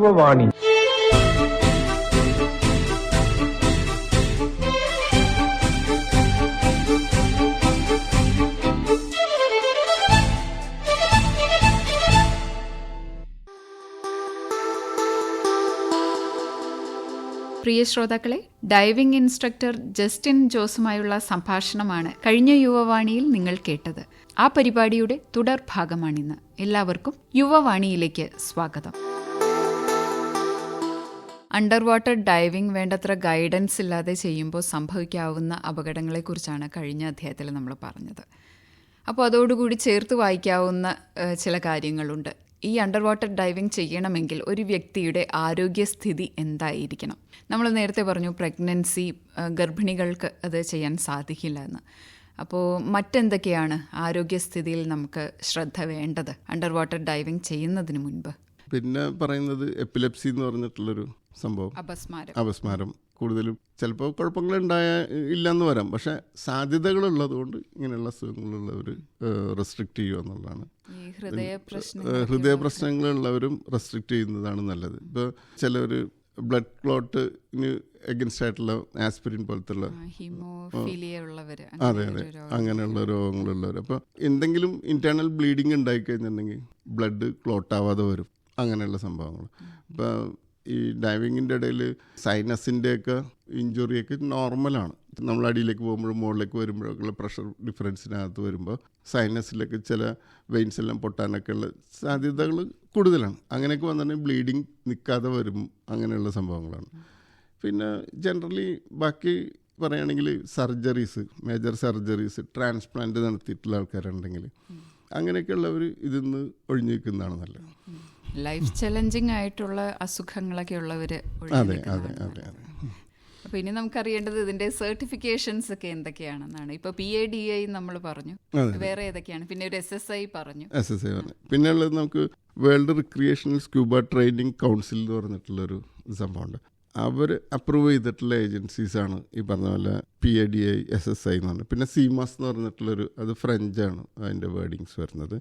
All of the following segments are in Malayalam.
യുവവാണി പ്രിയ ശ്രോതാക്കളെ ഡൈവിംഗ് ഇൻസ്ട്രക്ടർ ജസ്റ്റിൻ ജോസുമായുള്ള സംഭാഷണമാണ് കഴിഞ്ഞ യുവവാണിയിൽ നിങ്ങൾ കേട്ടത്. ആ പരിപാടിയുടെ തുടർ ഭാഗമാണിന്ന് എല്ലാവർക്കും യുവവാണിയിലേക്ക് സ്വാഗതം. അണ്ടർ വാട്ടർ ഡൈവിംഗ് വേണ്ടത്ര ഗൈഡൻസ് ഇല്ലാതെ ചെയ്യുമ്പോൾ സംഭവിക്കാവുന്ന അപകടങ്ങളെക്കുറിച്ചാണ് കഴിഞ്ഞ അധ്യായത്തിൽ നമ്മൾ പറഞ്ഞത്. അപ്പോൾ അതോടുകൂടി ചേർത്ത് വായിക്കാവുന്ന ചില കാര്യങ്ങളുണ്ട്. ഈ അണ്ടർ വാട്ടർ ഡൈവിംഗ് ചെയ്യണമെങ്കിൽ ഒരു വ്യക്തിയുടെ ആരോഗ്യസ്ഥിതി എന്തായിരിക്കണം? നമ്മൾ നേരത്തെ പറഞ്ഞു പ്രഗ്നൻസി ഗർഭിണികൾക്ക് അത് ചെയ്യാൻ സാധിക്കില്ല എന്ന്. അപ്പോൾ മറ്റെന്തൊക്കെയാണ് ആരോഗ്യസ്ഥിതിയിൽ നമുക്ക് ശ്രദ്ധ വേണ്ടത് അണ്ടർ വാട്ടർ ഡൈവിംഗ് ചെയ്യുന്നതിന് മുൻപ്? പിന്നെ പറയുന്നത് എപ്പിലെപ്സി എന്ന് പറഞ്ഞിട്ടുള്ളൊരു സംഭവം. അപസ്മാരം. അപസ്മാരം. കൂടുതലും ചിലപ്പോൾ കുഴപ്പങ്ങളുണ്ടായ ഇല്ലെന്ന് വരാം. പക്ഷെ സാധ്യതകളുള്ളത് കൊണ്ട് ഇങ്ങനെയുള്ള അസുഖങ്ങളുള്ളവർ റെസ്ട്രിക്റ്റ് ചെയ്യുക എന്നുള്ളതാണ്. ഹൃദയ പ്രശ്നങ്ങളുള്ളവരും റെസ്ട്രിക്റ്റ് ചെയ്യുന്നതാണ് നല്ലത്. ഇപ്പോൾ ചിലർ ബ്ലഡ് ക്ലോട്ടിന് എഗൻസ്റ്റ് ആയിട്ടുള്ള ആസ്പിരിൻ പോലത്തുള്ള അതെ അതെ. അങ്ങനെയുള്ള രോഗങ്ങളുള്ളവർ അപ്പോൾ എന്തെങ്കിലും ഇന്റേണൽ ബ്ലീഡിങ് ഉണ്ടായി കഴിഞ്ഞിട്ടുണ്ടെങ്കിൽ ബ്ലഡ് ക്ലോട്ട് ആവാതെ വരും. അങ്ങനെയുള്ള സംഭവങ്ങൾ ഇപ്പോൾ ഈ ഡൈവിങ്ങിന്റെ ഇടയിൽ സൈനസിന്റെയൊക്കെ ഇഞ്ചുറിയൊക്കെ നോർമലാണ് നമ്മൾ അടിയിലേക്ക് പോകുമ്പോഴും മുകളിലേക്ക് വരുമ്പോഴൊക്കെയുള്ള പ്രഷർ ഡിഫറൻസിനകത്ത് വരുമ്പോൾ സൈനസിലൊക്കെ ചില വെയിൻസ് എല്ലാം പൊട്ടാനൊക്കെ ഉള്ള സാധ്യതകൾ കൂടുതലാണ്. അങ്ങനെയൊക്കെ വന്നിട്ടുണ്ടെങ്കിൽ ബ്ലീഡിങ് നിൽക്കാതെ വരും അങ്ങനെയുള്ള സംഭവങ്ങളാണ്. പിന്നെ ജനറലി ബാക്കി പറയുകയാണെങ്കിൽ സർജറീസ് മേജർ സർജറീസ് ട്രാൻസ്പ്ലാന്റ് നടത്തിയിട്ടുള്ള ആൾക്കാരുണ്ടെങ്കിൽ അങ്ങനെയൊക്കെയുള്ളവർ ഇതിൽ നിന്ന് ഒഴിഞ്ഞു നിൽക്കുന്നതാണ് നല്ലത്. ലൈഫ് ചലഞ്ചിങ് ആയിട്ടുള്ള അസുഖങ്ങളൊക്കെ അതെ അപ്പൊ ഇനി നമുക്കറിയേണ്ടത് ഇതിന്റെ സർട്ടിഫിക്കേഷൻസ് ഒക്കെ എന്തൊക്കെയാണെന്നാണ്. ഇപ്പൊ പി എ ഡി ഐ നമ്മൾ പറഞ്ഞു. വേറെ ഏതൊക്കെയാണ്? പിന്നെ ഒരു എസ് എസ് ഐ പറഞ്ഞു. എസ് എസ് ഐ പറഞ്ഞു. പിന്നെ ഉള്ളത് നമുക്ക് world recreational scuba training council എന്ന് പറഞ്ഞിട്ടുള്ളൊരു സംഭവമുണ്ട്. അവർ അപ്രൂവ് ചെയ്തിട്ടുള്ള ഏജൻസീസാണ് ഈ പറഞ്ഞ പോലെ P A D I S S I എന്ന് പറഞ്ഞത് പിന്നെ സീമാസ് എന്ന് പറഞ്ഞിട്ടുള്ളൊരു അത് ഫ്രഞ്ചാണ് അതിന്റെ വേർഡിങ്സ് വരുന്നത്.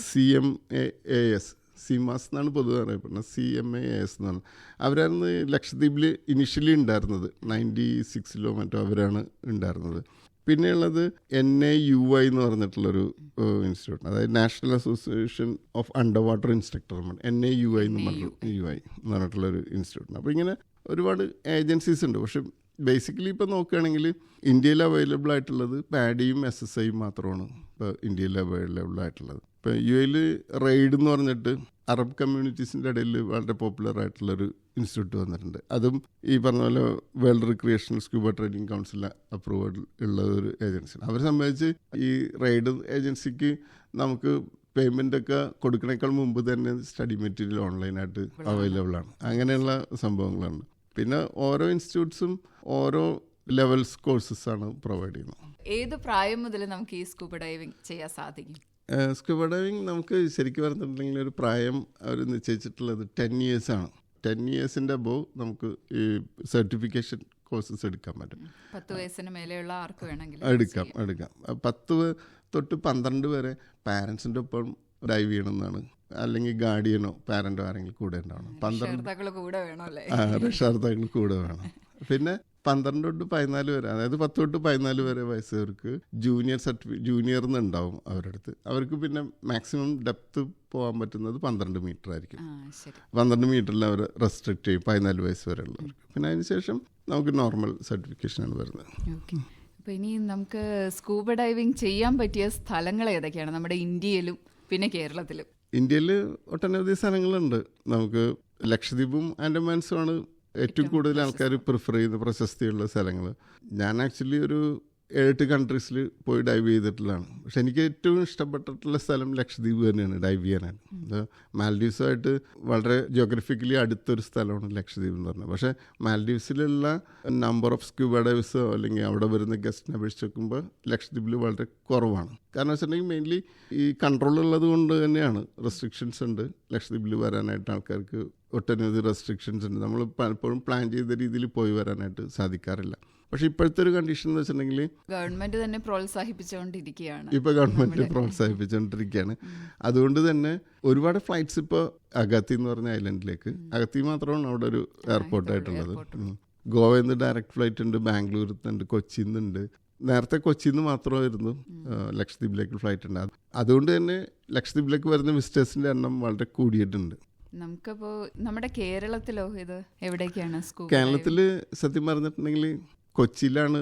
C M A A S CMAS എന്നാണ് പൊതുവെ അറിയപ്പെടുന്നത്. സി എം എ എസ് എന്നാണ്. അവരായിരുന്നു ലക്ഷദ്വീപിൽ ഇനിഷ്യലി ഉണ്ടായിരുന്നത്. നയന്റി സിക്സിലോ മറ്റോ അവരാണ് ഉണ്ടായിരുന്നത്. പിന്നെയുള്ളത് എൻ എ യു ഐ എന്ന് പറഞ്ഞിട്ടുള്ളൊരു ഇൻസ്റ്റിറ്റ്യൂട്ട് അതായത് national association of under water ഇൻസ്ട്രക്ടർമാർ N A U I എന്ന് പറഞ്ഞു യു ഐ എന്ന് പറഞ്ഞിട്ടുള്ളൊരു ഇൻസ്റ്റിറ്റ്യൂട്ട് അപ്പോൾ ഇങ്ങനെ ഒരുപാട് ഏജൻസീസ് ഉണ്ട്. പക്ഷെ ബേസിക്കലി ഇപ്പോൾ നോക്കുകയാണെങ്കിൽ ഇന്ത്യയിൽ അവൈലബിൾ ആയിട്ടുള്ളത് പാഡിയും എസ് എസ് ഐയും മാത്രമാണ് ഇപ്പോൾ ഇന്ത്യയിൽ അവൈലബിൾ ആയിട്ടുള്ളത്. ഇപ്പോൾ യു എയിൽ റെയ്ഡ് എന്ന് പറഞ്ഞിട്ട് അറബ് കമ്മ്യൂണിറ്റീസിന്റെ ഇടയിൽ വളരെ പോപ്പുലർ ആയിട്ടുള്ളൊരു ഇൻസ്റ്റിറ്റ്യൂട്ട് വന്നിട്ടുണ്ട്. അതും ഈ പറഞ്ഞ പോലെ world recreational scuba training council approval ഉള്ള ഒരു ഏജൻസിയാണ് അവരെ സംബന്ധിച്ച് ഈ റൈഡ് ഏജൻസിക്ക് നമുക്ക് പേയ്മെന്റ് ഒക്കെ കൊടുക്കണേക്കാൾ മുമ്പ് തന്നെ സ്റ്റഡി മെറ്റീരിയൽ ഓൺലൈനായിട്ട് അവൈലബിൾ ആണ്. അങ്ങനെയുള്ള സംഭവങ്ങളാണ്. പിന്നെ ഓരോ ഇൻസ്റ്റിറ്റ്യൂട്ട്സും ഓരോ ലെവൽസ് കോഴ്സസ് ആണ് പ്രൊവൈഡ് ചെയ്യുന്നത്. ഏത് പ്രായം മുതൽ നമുക്ക് ഈ സ്കൂബ ഡൈവിംഗ് ചെയ്യാൻ സാധിക്കും? സ്കൂബ ഡൈവിങ് നമുക്ക് ശരിക്കും പറഞ്ഞിട്ടുണ്ടെങ്കിൽ ഒരു പ്രായം അവർ നിശ്ചയിച്ചിട്ടുള്ളത് ടെൻ ഇയേഴ്സാണ് ടെൻ ഇയേഴ്സിന്റെ അബോവ് നമുക്ക് ഈ സർട്ടിഫിക്കേഷൻ കോഴ്സസ് എടുക്കാൻ പറ്റും. പത്ത് വയസ്സിന് മേലെയുള്ള ആർക്ക് വേണമെങ്കിലും എടുക്കാം എടുക്കാം. പത്ത് തൊട്ട് പന്ത്രണ്ട് വരെ പാരൻസിന്റെ ഒപ്പം ഡൈവ് ചെയ്യണമെന്നാണ്. അല്ലെങ്കിൽ ഗാർഡിയനോ പാരന്റോ ആരെങ്കിലും കൂടെ ഉണ്ടാവണം. പന്ത്രണ്ട് രക്ഷകർത്താക്കൾ വേണം അല്ലേ ആ രക്ഷാർത്ഥങ്ങൾ കൂടെ വേണം. പിന്നെ പന്ത്രണ്ട് തൊട്ട് പതിനാല് വരെ അതായത് പത്ത് തൊട്ട് പതിനാല് വരെ വയസ്സുകാർക്ക് ജൂനിയർ സർട്ടിഫിക്കറ്റ് ജൂനിയർ എന്നുണ്ടാവും അവരുടെ അടുത്ത്. അവർക്ക് പിന്നെ മാക്സിമം ഡെപ്ത് പോകാൻ പറ്റുന്നത് പന്ത്രണ്ട് മീറ്റർ ആയിരിക്കും. പന്ത്രണ്ട് മീറ്ററിൽ അവർ റെസ്ട്രിക്ട് ചെയ്യും പതിനാല് വയസ്സ് വരെ ഉള്ളവർക്ക്. പിന്നെ അതിനുശേഷം നമുക്ക് നോർമൽ സർട്ടിഫിക്കേഷനാണ് വരുന്നത്. അപ്പോൾ ഇനി നമുക്ക് സ്കൂബ ഡൈവിംഗ് ചെയ്യാൻ പറ്റിയ സ്ഥലങ്ങൾ ഏതൊക്കെയാണ്? നമ്മുടെ ഇന്ത്യയിലും പിന്നെ കേരളത്തിലും. ഇന്ത്യയിൽ ഒട്ടനവധി സ്ഥലങ്ങളുണ്ട്. നമുക്ക് ലക്ഷദ്വീപും ആൻഡമാൻസുമാണ് ഏറ്റവും കൂടുതൽ ആൾക്കാർ പ്രിഫർ ചെയ്യുന്ന പ്രശസ്തിയുള്ള സ്ഥലങ്ങൾ ഞാൻ ആക്ച്വലി ഒരു ഏഴെട്ട് കൺട്രീസിൽ പോയി ഡൈവ് ചെയ്തിട്ടുള്ളതാണ്. പക്ഷെ എനിക്ക് ഏറ്റവും ഇഷ്ടപ്പെട്ടിട്ടുള്ള സ്ഥലം ലക്ഷദ്വീപ് തന്നെയാണ് ഡൈവ് ചെയ്യാനായിട്ട്. മാൽഡീവ്സുമായിട്ട് വളരെ ജിയോഗ്രഫിക്കലി അടുത്തൊരു സ്ഥലമാണ് ലക്ഷദ്വീപ് എന്ന് പറഞ്ഞത്. പക്ഷേ മാൽഡീവ്സിലുള്ള നമ്പർ ഓഫ് സ്ക്യൂബ ഡൈവേഴ്സോ അല്ലെങ്കിൽ അവിടെ വരുന്ന ഗസ്റ്റിനെ അപേക്ഷിച്ച് നോക്കുമ്പോൾ ലക്ഷദ്വീപിൽ വളരെ കുറവാണ്. കാരണം വെച്ചിട്ടുണ്ടെങ്കിൽ മെയിൻലി ഈ കൺട്രോൾ ഉള്ളത് കൊണ്ട് തന്നെയാണ് റെസ്ട്രിക്ഷൻസ് ഉണ്ട്. ലക്ഷദ്വീപിൽ വരാനായിട്ട് ആൾക്കാർക്ക് ഒട്ടനവധി റെസ്ട്രിക്ഷൻസ് ഉണ്ട്. നമ്മൾ പലപ്പോഴും പ്ലാൻ ചെയ്ത രീതിയിൽ പോയി വരാനായിട്ട് സാധിക്കാറില്ല. പക്ഷേ ഇപ്പോഴത്തെ ഒരു കണ്ടീഷൻ എന്ന് വെച്ചിട്ടുണ്ടെങ്കിൽ ഗവൺമെന്റ് തന്നെ പ്രോത്സാഹിപ്പിച്ചുകൊണ്ടിരിക്കുകയാണ്. ഇപ്പോൾ ഗവൺമെന്റ് പ്രോത്സാഹിപ്പിച്ചുകൊണ്ടിരിക്കുകയാണ്. അതുകൊണ്ട് തന്നെ ഒരുപാട് ഫ്ലൈറ്റ്സ് ഇപ്പോൾ അഗത്തി എന്ന് പറഞ്ഞ ഐലൻഡിലേക്ക് അഗത്തി മാത്രമാണ് അവിടെ ഒരു എയർപോർട്ടായിട്ടുള്ളത്. ഗോവയിൽ നിന്ന് ഡയറക്റ്റ് ഫ്ലൈറ്റ് ഉണ്ട് ബാംഗ്ലൂരിൽ നിന്നുണ്ട് കൊച്ചിയിൽ നിന്നുണ്ട് നേരത്തെ കൊച്ചിയിൽ നിന്ന് മാത്രമായിരുന്നു ലക്ഷദ്വീപിലേക്ക് ഫ്ലൈറ്റ് ഉണ്ട്. അതുകൊണ്ട് തന്നെ ലക്ഷദ്വീപിലേക്ക് വരുന്ന വിസിറ്റേഴ്സിന്റെ എണ്ണം വളരെ കൂടിയിട്ടുണ്ട്. നമുക്കിപ്പോ നമ്മുടെ കേരളത്തിലോ ഇത് എവിടേക്കാണ് സ്കൂൾ കേരളത്തിൽ സത്യം പറഞ്ഞിട്ടുണ്ടെങ്കിൽ കൊച്ചിയിലാണ്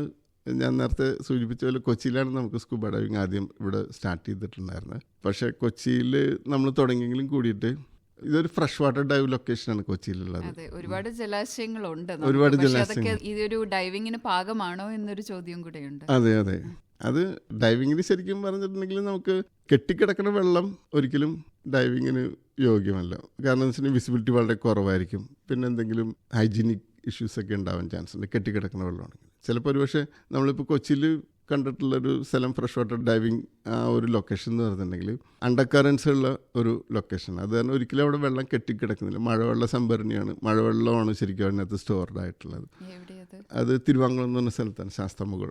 ഞാൻ നേരത്തെ സൂചിപ്പിച്ച പോലെ കൊച്ചിയിലാണ് നമുക്ക് സ്കൂബ ഡൈവിങ് ആദ്യം ഇവിടെ സ്റ്റാർട്ട് ചെയ്തിട്ടുണ്ടായിരുന്നത്. പക്ഷേ കൊച്ചിയിൽ നമ്മൾ തുടങ്ങിയെങ്കിലും കൂടിയിട്ട് ഇതൊരു ഫ്രഷ് വാട്ടർ ഡൈവ് ലൊക്കേഷനാണ് കൊച്ചിയിലുള്ളത്. ഒരുപാട് ജലാശയങ്ങളുണ്ട്. ഒരുപാട് ജലാശയങ്ങൾ. ഇതൊരു ഡൈവിങ്ങിന് പാകമാണോ എന്നൊരു ചോദ്യം കൂടെയുണ്ട്. അതെ അതെ. അത് ഡൈവിങ്ങിന് ശരിക്കും പറഞ്ഞിട്ടുണ്ടെങ്കിൽ നമുക്ക് കെട്ടിക്കിടക്കുന്ന വെള്ളം ഒരിക്കലും ഡൈവിങ്ങിന് യോഗ്യമല്ല. കാരണം എന്ന് വെച്ചിട്ടുണ്ടെങ്കിൽ വിസിബിലിറ്റി വളരെ കുറവായിരിക്കും. പിന്നെ എന്തെങ്കിലും ഹൈജീനിക് ഇഷ്യൂസ് ഒക്കെ ഉണ്ടാവാൻ ചാൻസ് ഉണ്ട്. കെട്ടിക്കിടക്കുന്ന വെള്ളമാണെങ്കിൽ. ചിലപ്പോൾ ഒരുപക്ഷെ നമ്മളിപ്പോൾ കൊച്ചിയിൽ കണ്ടിട്ടുള്ളൊരു സ്ഥലം ഫ്രഷ് വാട്ടർ ഡൈവിങ് ആ ഒരു ലൊക്കേഷൻ എന്ന് പറഞ്ഞിട്ടുണ്ടെങ്കിൽ അണ്ടർ കറൻസ് ഉള്ള ഒരു ലൊക്കേഷൻ. അത് കാരണം ഒരിക്കലും അവിടെ വെള്ളം കെട്ടിക്കിടക്കുന്നില്ല. മഴവെള്ള സംഭരണിയാണ്. മഴവെള്ളമാണ് ശരിക്കും അതിനകത്ത് സ്റ്റോർഡ് ആയിട്ടുള്ളത്. അത് തിരുവാങ്കുളം എന്ന് പറഞ്ഞ സ്ഥലത്താണ് ശാസ്തമുകൾ.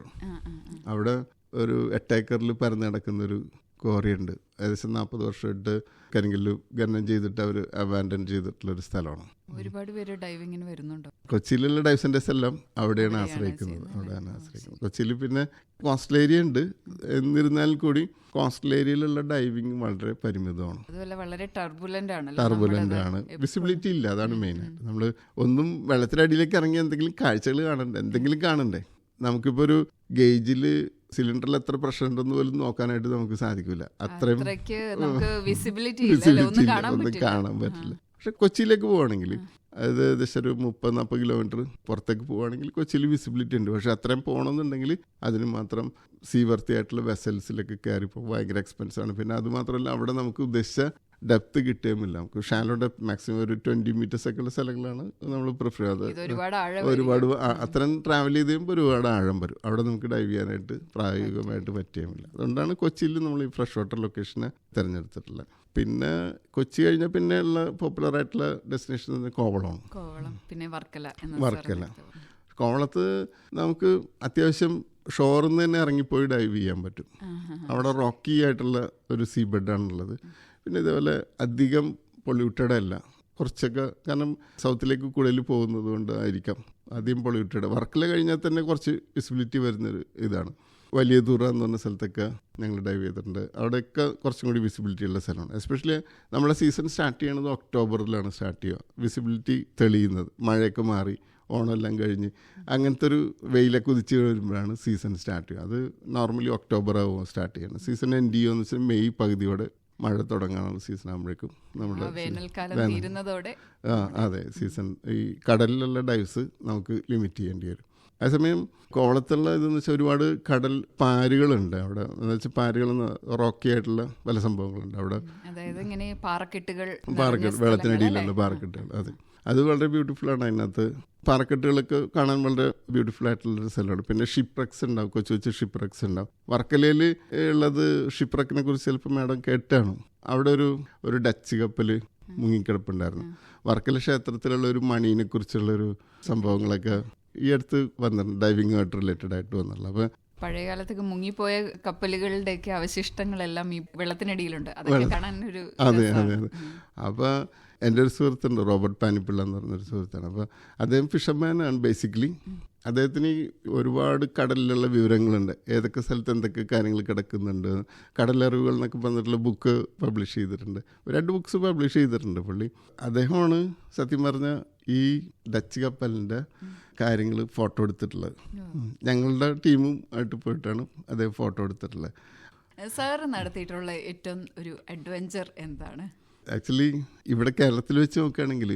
അവിടെ ഒരു എട്ടേക്കറിൽ പരന്ന് കിടക്കുന്നൊരു ക്വാറിയുണ്ട് കോറിയുണ്ട്. ഏകദേശം നാൽപ്പത് വർഷമായിട്ട് കരിങ്കല്ല് ഖനനം ചെയ്തിട്ട് അവർ അബാൻഡൻ ചെയ്തിട്ടുള്ള ഒരു സ്ഥലമാണ്. ഒരുപാട് പേര് ഡൈവിങ്ങിന് വരുന്നുണ്ടോ? കൊച്ചിയിലുള്ള ഡൈവ് സെന്റേഴ്സ് എല്ലാം അവിടെയാണ് ആശ്രയിക്കുന്നത്. അവിടെയാണ് ആശ്രയിക്കുന്നത്. കൊച്ചിയിൽ പിന്നെ കോസ്റ്റൽ ഏരിയ ഉണ്ട്. എന്നിരുന്നാൽ കൂടി കോസ്റ്റൽ ഏരിയയിലുള്ള ഡൈവിങ് വളരെ പരിമിതമാണ്. വളരെ ടർബുലന്റ് ആണല്ലോ ടർബുലന്റ് ആണ്. വിസിബിലിറ്റി ഇല്ല അതാണ് മെയിൻ ആയിട്ട്. നമ്മൾ ഒന്നും വെള്ളത്തിനടിയിലേക്ക് ഇറങ്ങി എന്തെങ്കിലും കാഴ്ചകൾ കാണണ്ടേ? എന്തെങ്കിലും കാണണ്ടേ? നമുക്കിപ്പോൾ ഒരു ഗേജിൽ സിലിണ്ടറിൽ എത്ര പ്രഷർ ഉണ്ടെന്ന് പോലും നോക്കാനായിട്ട് നമുക്ക് സാധിക്കില്ല അത്രയും വിസിബിലിറ്റി ഒന്നും കാണാൻ പറ്റില്ല. പക്ഷെ കൊച്ചിയിലേക്ക് പോവുകയാണെങ്കിൽ അതായത് ഏകദേശം ഒരു മുപ്പത് നാൽപ്പത് കിലോമീറ്റർ പുറത്തേക്ക് പോവുകയാണെങ്കിൽ കൊച്ചിയിൽ വിസിബിലിറ്റി ഉണ്ട്. പക്ഷെ അത്രയും പോകണമെന്നുണ്ടെങ്കിൽ അതിന് മാത്രം സീവർത്തി ആയിട്ടുള്ള വെസൽസിലൊക്കെ കയറി പോകും ഭയങ്കര എക്സ്പെൻസ് ആണ്. പിന്നെ അത് മാത്രമല്ല അവിടെ നമുക്ക് ഉദ്ദേശിച്ച ഡെപ്ത് കിട്ടുകയുമില്ല നമുക്ക് ഷാലോ ഡെപ്ത് മാക്സിമം ഒരു ട്വന്റി മീറ്റേഴ്സ് ഒക്കെ ഉള്ള സ്ഥലങ്ങളാണ് നമ്മൾ പ്രിഫർ ചെയ്യുന്നത് ചെയ്യാതെ ഒരുപാട് അത്രയും ട്രാവൽ ചെയ്ത് കഴിയുമ്പോൾ ഒരുപാട് ആഴം വരും. അവിടെ നമുക്ക് ഡൈവ് ചെയ്യാനായിട്ട് പ്രായോഗികമായിട്ട് പറ്റുകയുമില്ല. അതുകൊണ്ടാണ് കൊച്ചിയിൽ നമ്മൾ ഈ ഫ്രഷ് വാട്ടർ ലൊക്കേഷനെ തിരഞ്ഞെടുത്തിട്ടുള്ളത്. പിന്നെ കൊച്ചി കഴിഞ്ഞ പിന്നെ ഉള്ള പോപ്പുലർ ആയിട്ടുള്ള ഡെസ്റ്റിനേഷൻ കോവളമാണ് കോവളം. പിന്നെ വർക്കല വർക്കല. കോവളത്ത് നമുക്ക് അത്യാവശ്യം ഷോറിൽ നിന്ന് തന്നെ ഇറങ്ങിപ്പോയി ഡൈവ് ചെയ്യാൻ പറ്റും. അവിടെ റോക്കി ആയിട്ടുള്ള ഒരു സീ ബെഡാണുള്ളത് പിന്നെ ഇതേപോലെ അധികം പൊള്യൂട്ടഡ് അല്ല കുറച്ചൊക്കെ കാരണം സൗത്തിലേക്ക് കൂടുതൽ പോകുന്നത് കൊണ്ട് ആയിരിക്കാം അധികം പൊള്യൂട്ടഡ് വർക്കിൽ കഴിഞ്ഞാൽ തന്നെ കുറച്ച് വിസിബിലിറ്റി വരുന്നൊരു ഇതാണ്. വലിയ ദൂരം എന്ന് പറഞ്ഞ സ്ഥലത്തൊക്കെ ഞങ്ങൾ ഡൈവ് ചെയ്തിട്ടുണ്ട്. അവിടെയൊക്കെ കുറച്ചും കൂടി വിസിബിലിറ്റി ഉള്ള സ്ഥലമാണ്. എസ്പെഷ്യലി നമ്മളെ സീസൺ സ്റ്റാർട്ട് ചെയ്യണത് ഒക്ടോബറിലാണ് സ്റ്റാർട്ട് ചെയ്യുക. വിസിബിലിറ്റി തെളിയുന്നത്. മഴയൊക്കെ മാറി ഓണമെല്ലാം കഴിഞ്ഞ് അങ്ങനത്തെ ഒരു വെയിലൊക്കെ ഉദിച്ച് വരുമ്പോഴാണ് സീസൺ സ്റ്റാർട്ട് ചെയ്യുക. അത് നോർമലി ഒക്ടോബർ ആവും സ്റ്റാർട്ട് ചെയ്യണം സീസൺ എൻഡ് ചെയ്യുമെന്ന് വെച്ചാൽ മെയ് പകുതിയോടെ മഴ തുടങ്ങാനുള്ള സീസൺ ആകുമ്പോഴേക്കും നമ്മുടെ വേനൽക്കാലം ആ അതെ സീസൺ ഈ കടലിലുള്ള ഡൈവ്സ് നമുക്ക് ലിമിറ്റ് ചെയ്യേണ്ടി വരും. അതേസമയം കോവളത്തുള്ള ഇതെന്ന് വെച്ചാൽ ഒരുപാട് കടൽ പാരുകളുണ്ട് അവിടെ. എന്ന് വെച്ചാൽ പാരുകൾ റോക്കി ആയിട്ടുള്ള പല സംഭവങ്ങളുണ്ട് അവിടെ. പാറക്കെട്ടുകൾ പാറക്കെട്ട് വെള്ളത്തിനടിയിലുള്ള പാറക്കെട്ടുകൾ അതെ. അത് വളരെ ബ്യൂട്ടിഫുൾ ആണ് അതിനകത്ത്. പാറക്കെട്ടുകളൊക്കെ കാണാൻ വളരെ ബ്യൂട്ടിഫുൾ ആയിട്ടുള്ളൊരു സ്ഥലമാണ്. പിന്നെ ഷിപ്രക്സ് ഉണ്ടാവും. കൊച്ചു കൊച്ചു ഷിപ്രക്സ് ഉണ്ടാവും. വർക്കലയിൽ ഉള്ളത് ഷിപ്രക്കിനെ കുറിച്ച് ചിലപ്പോൾ മാഡം കേട്ടാണ്. അവിടെ ഒരു ഒരു ഡച്ച് കപ്പൽ മുങ്ങിക്കിടപ്പുണ്ടായിരുന്നു. വർക്കല ക്ഷേത്രത്തിലുള്ള ഒരു മണീനെ കുറിച്ചുള്ളൊരു സംഭവങ്ങളൊക്കെ ഈ അടുത്ത് വന്നിട്ടുണ്ട്. ഡൈവിങ്ങുമായിട്ട് റിലേറ്റഡ് ആയിട്ട് വന്നുള്ളത് അപ്പോൾ പഴയ കാലത്തൊക്കെ മുങ്ങിപ്പോയ കപ്പലുകളുടെയൊക്കെ അവശിഷ്ടങ്ങളെല്ലാം ഈ വെള്ളത്തിനടിയിലുണ്ട്. അതൊക്കെ കാണാൻ ഒരു അതെ അതെ അതെ. അപ്പോൾ എന്റെ ഒരു സുഹൃത്തുണ്ട് റോബർട്ട് പാനിപ്പിള്ള എന്ന് പറഞ്ഞൊരു സുഹൃത്താണ്. അപ്പോൾ അദ്ദേഹം ഫിഷർമാനാണ് ബേസിക്കലി അദ്ദേഹത്തിന് ഒരുപാട് കടലിലുള്ള വിവരങ്ങളുണ്ട്. ഏതൊക്കെ സ്ഥലത്ത് എന്തൊക്കെ കാര്യങ്ങൾ കിടക്കുന്നുണ്ട് കടലറിവുകൾ എന്നൊക്കെ പറഞ്ഞിട്ടുള്ള ബുക്ക് പബ്ലിഷ് ചെയ്തിട്ടുണ്ട്. രണ്ട് ബുക്ക്സ് പബ്ലിഷ് ചെയ്തിട്ടുണ്ട് പുള്ളി. അദ്ദേഹമാണ് സത്യം പറഞ്ഞ ഈ ഡച്ച് കപ്പലിന്റെ കാര്യങ്ങൾ ഫോട്ടോ എടുത്തിട്ടുള്ളത്. ഞങ്ങളുടെ ടീമും ആയിട്ട് പോയിട്ടാണ് അദ്ദേഹം ഫോട്ടോ എടുത്തിട്ടുള്ളത്. സാറ് നടത്തിയിട്ടുള്ള ഏറ്റവും ഒരു അഡ്വഞ്ചർ എന്താണ്? ആക്ച്വലി ഇവിടെ കേരളത്തിൽ വെച്ച് നോക്കുകയാണെങ്കിൽ